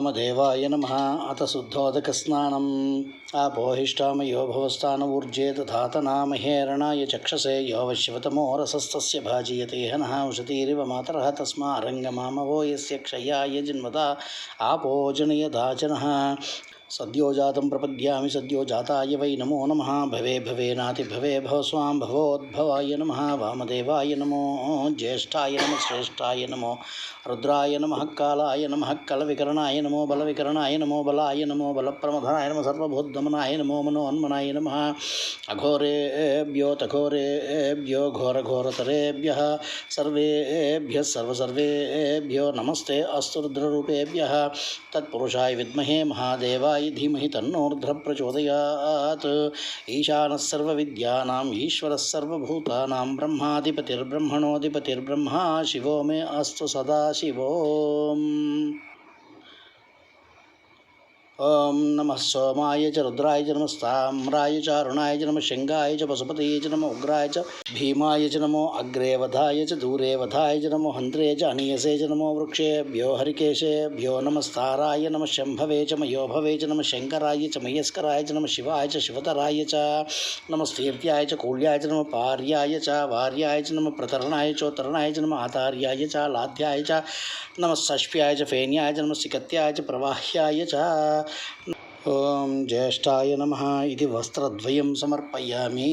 వామదేవాయ నమ. అత శుద్ధోదకస్నానం. ఆపోహిష్టామ యోభవస్థాన ఊర్జే దధాతనామహేరణాయ చక్షసే. యో వశ్యవతమో రసస్తస్య భాజీయతే హనః. ఉషతీరివ మాతరः. తస్మారంగమామవో యస్య క్షయాయ జన్మదా. ఆపో सद्यो जात प्रपद्यामि सद्योजाताय वै नमो नमः। भवे भवे नाति भवे भवस्वां भवोद्भवाय नमः। वामदेवाय नमो ज्येष्ठाय नमः, श्रेष्ठाय नमो रुद्राय नमः, कालाय नमः, कलविकरणाय नमो बलविकरणाय नमो बलाय नमो बलप्रमथनाय नमः सर्वभूतदमनाय नमो मनोन्मनाय नमः। अघोरेभ्यो तघोरेभ्यो घोरघोरतरेभ्यः सर्वेभ्यः सर्वसर्वेभ्यो नमस्ते अस्तु रुद्ररूपेभ्यः तत्पुरुषाय विद्महे महादेवाय धीमह धीमहि तन्नोर्ध्रप्रचोदयात् ईशानः सर्वविद्यानाम् ईश्वरः सर्वभूतानां ब्रह्माधिपतिर्ब्रह्मणोऽधिपतिर्ब्रह्मा शिवो मे अस्तु सदा शिवोम्। ओम नम सोमाय च रुद्राय च नमस्ताम्राय च अरुणाय च नम शिङ्गाय च पशुपते च नमो उग्राय च भीमाय च नमो अग्रेवधाय च दूरेवधाय च नमो हंत्रे च अनियसे च नमो वृक्षेभ्यो हरिकेशेभ्यो नमस्ताराय नम शंभवे च मयोभवे च नम शंकराय च मयस्कराय च नम शिवाय च शिवतराय च नमस्तीर्त्याय च कूल्याय च नम पार्याय च वार्याय च नम प्रतरणाय चोत्तरणाय च नम आतार्याय च लाध्याय च नम सष्प्याय च फेन्याय च नम सिकत्याय च प्रवाह्याय च ఓం జ్యేష్ఠాయ నమ ఇది వస్త్రద్వయం సమర్పయామి.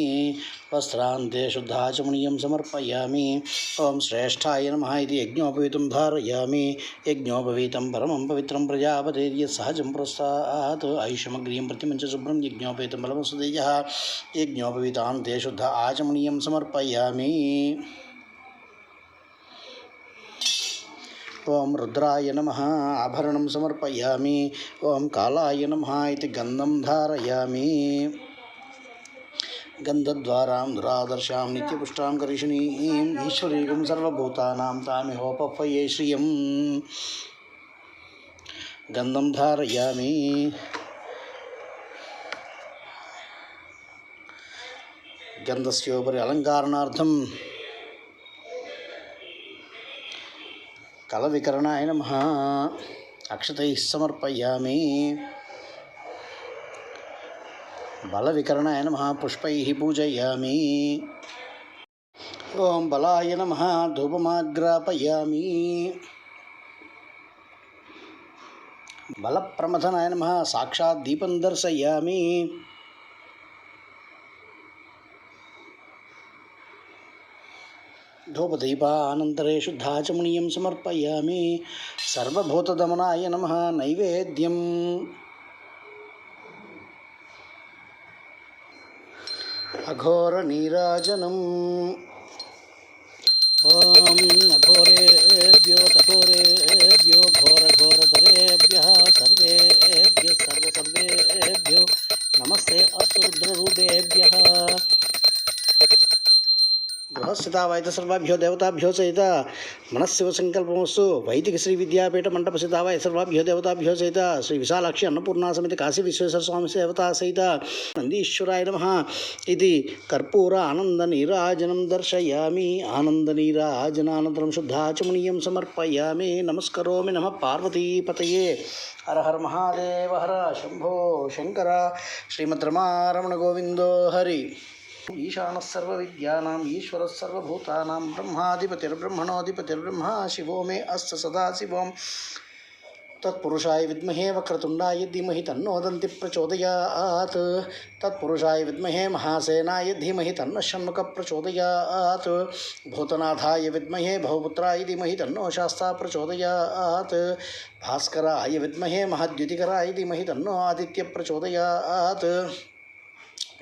వస్త్రాంతే శుద్ధాచమనీయం సమర్పయామి. ఓం శ్రేష్టాయ నమ ఇది యజ్ఞోపవీతం ధారయామి. యజ్ఞోపవీతం పరమం పవిత్రం ప్రజాపతిర్య సహజం పురస్తాత్ ఆయుషమగ్రియం ప్రతిమంచ శుభ్రం యజ్ఞోపవీతం బలమసుదేయ యజ్ఞోపవీతాంతే శుద్ధ ఆచమనీయం సమర్పయామి. ఓం రుద్రాయ నమ ఆభరణం సమర్పయామి. ఓం కాళాయ నమ ఇది గంధం ధారయామి. గంధద్వారాం దురాదర్శాం నిత్యపుష్టాం కరిషిణీం. ఈశ్వరీకం సర్వభూతానాం తామిహోపఫయే శ్రియం. గంధం ధారయామి. గంధస్యోపరి అలంకారణార్థం కలవికరణాయ నమ అక్షతై సమర్పయామి. బలవికరణాయ నమ పుష్పై పూజయామి. ఓం బలాయ నమ ధూపమాగ్రాపయామి. బలప్రమథనాయ నమ సాక్షాత్ దీపం దర్శయామి. தூபதீபானந்தரேஷு தாச்சமுனியம் சமர்ப்பயாமி சர்வூததமனாய நம நைவேத்தியம் அகோர நீராஜனம் ஓம் அகோரேபியோ தகோரே గృహస్థిత వైద్య సర్వాభ్యో దేవతాభ్యో సహిత. మనస్శివ సంకల్పమస్తు వైదిక శ్రీ విద్యాపీఠ మండప సిద్ధ సర్వాభ్యో దేవతాభ్యో సహిత. శ్రీ విశాలాక్షి అన్నపూర్ణా సమితి కాశీ విశ్వేశ్వర స్వామి దేవతా సహిత. నందీశ్వరాయ నమ. ఇది కర్పూర ఆనంద నీరాజనం దర్శయామి. ఆనంద నీరాజనానంతరం శుద్ధాచమనీయం సమర్పయామి. నమస్కరోమి నమ పార్వతీపతయే. హర హర మహాదేవ హర శంభో శంకర. శ్రీమద్రమారమణ గోవిందో హరి. ईशान सर्वविद्यानां ईश्वरः सर्वभूतानां ब्रह्माधिपतिर्ब्रह्मणोऽधिपतिर्ब्रह्मा, शिवो मे अस्त सदा शिवं तत्पुरुषाय विद्महे वक्रतुण्डाय धीमहि तन्नोदन्ति प्रचोदयात्। तत्पुरुषाय विद्महे महासेनाय धीमहि तन्न षण्मुखः प्रचोदयात्। भूतनाथाय विद्महे भवपुत्राय धीमहि तन्नो शास्ता प्रचोदयात्। भास्कराय विद्महे महद्युतिकराय धीमहि तन्नो आदित्य प्रचोदयात्।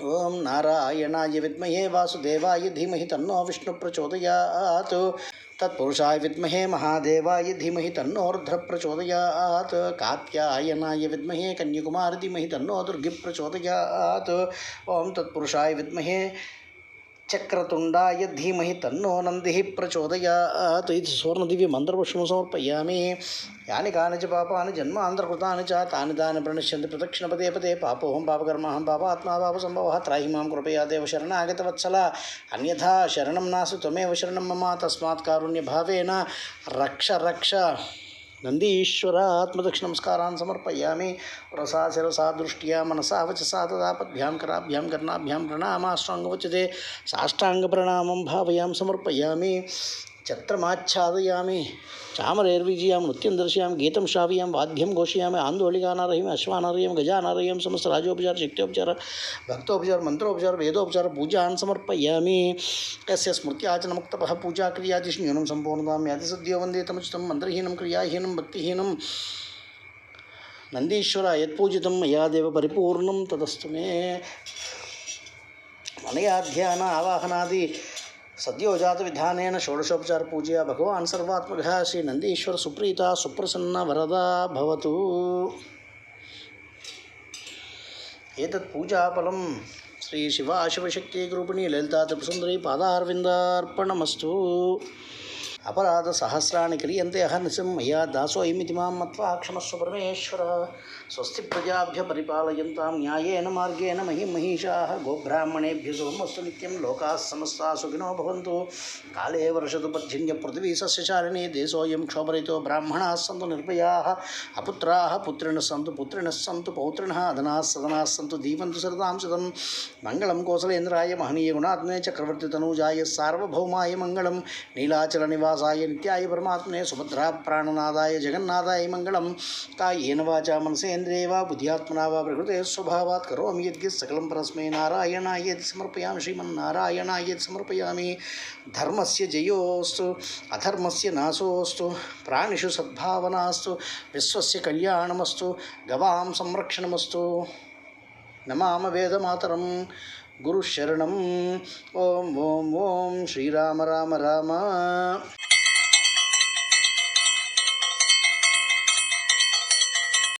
ओम नारायणाय विद्महे वासुदेवाय धीमहि तन्नो विष्णु प्रचोदयात्। तत्पुरुषाय विद्महे महादेवाय धीमहि तन्नोर्ध्र प्रचोदयात्। कात्यायनाय विद्महे कन्याकुमारी धीमहि तन्नो दुर्गि प्रचोदयात्। ओम तत्पुरुषाय विद्महे चक्रतुण्डाय धीमहि तन्नो नन्दिः प्रचोदयात्। इति सुवर्णदिव्य मन्त्रपुष्पं समर्पयामि यानि कानि च पापानि जन्मान्तरकृतानि च तानि तानि प्रणश्यन्ति प्रदक्षिणपदे पदे पापोऽहं पापकर्माहं पापात्मा पापसम्भवः त्राहि माँ कृपया देव शरणागतवत्सल। अन्यथा शरणं नासु त्वमेव शरणं मम। तस्मात् कारुण्यभावेन रक्ष रक्ष। నందీశ్వర ఆత్మదక్ష రక్ష సమర్పయామి రసా శిరసా దృష్ట్యా మనసా వచసా తదాపద్భ్యాం కరాభ్యాం కర్ణాభ్యాం ప్రణామాష్టాంగవచతే సాష్టాంగ ప్రణామం భావయాం సమర్పయామి छत्रमाच्छादयामि चामरेर्विजीयां, नृत्यं दर्शयामि, गीतं श्रावयामि, वाद्यं घोषयामि आन्दोलिकानारहिमि अश्वानारयं गजानारयं समस्तराजोपचार, शक्त्योपचार, भक्तोपचार, मन्त्रोपचार, वेदोपचार पूजान् समर्पयामि। यस्य स्मृत्याचनमुक्तपः पूजा क्रिया न्यूनं सम्पूर्णतां याति सद्यो वंदे तमुचितं, मन्त्रहीनं, क्रियाहीनं, भक्तिहीनं। नन्दीश्वर यत्पूजितं, मया देव परिपूर्णं तदस्तु मे। मलयाध्यान आवाहनादी ఆవాహనాది సద్యోజాత విధానేన షోడశోపచార పూజయ భగవాన్ సర్వాత్మక శ్రీ నందీశ్వర సుప్రీత సుప్రసన్న వరద భవతు. ఏతత్ పూజాఫలం శ్రీ శివాశివశక్తి రూపిణి లలితా త్రిపుసుందరి పాదార్విందార్పణమస్తు. అపరాధ సహస్రాన్ని క్రియంతే అహర్నిశం మయా దాసోయమితి మాం మత్వా క్షమస్వ పరమేశ్వర. స్వస్తి ప్రజాభ్య పరిపాలయంతాం న్యాయేన మార్గేణ మహిం మహిషా గోబ్రాహ్మణేభ్య సోమస్సు నిత్యం లోకా సమస్తా సుఖినో భవంతు కాళే వర్షదు పర్జన్య పృథివీ సస్యశాలిని దేశోయం క్షోభరితో బ్రాహ్మణా సంతు నిర్భయా అపుత్రా పుత్రిణ సంతు పుత్రిణ సంతు పౌత్రిణ అధనా సదనా సంతు దీవంతు సరదాం సదం మంగళం కోసలేంద్రాయ మహనీయ గుణాత్మే చక్రవర్తి తనూజాయ సార్వభౌమాయ మంగళం నీలాచల నివాసాయ నిత్యాయ పరమాత్మనే సుభద్రా ప్రాణనాదాయ జగన్నాథాయ మంగళం కాయేన వాచా మనసే మనసేంద్రియ వా బుద్ధ్యాత్మనా వా ప్రకృతే స్వభావాత్ కరోమి యద్గి సకలం పరస్మై నారాయణాయ సమర్పయామి శ్రీమన్నారాయణాయ సమర్పయామి. ధర్మస్య జయోస్తు అధర్మస్య నాశోస్తు ప్రాణిషు సద్భావనాస్తు విశ్వస్య కళ్యాణమస్తు గవాం సంరక్షణమస్తు. నమామ వేదమాతరం గురుశరణం. ఓం ఓం ఓం శ్రీరామ రామ రామ.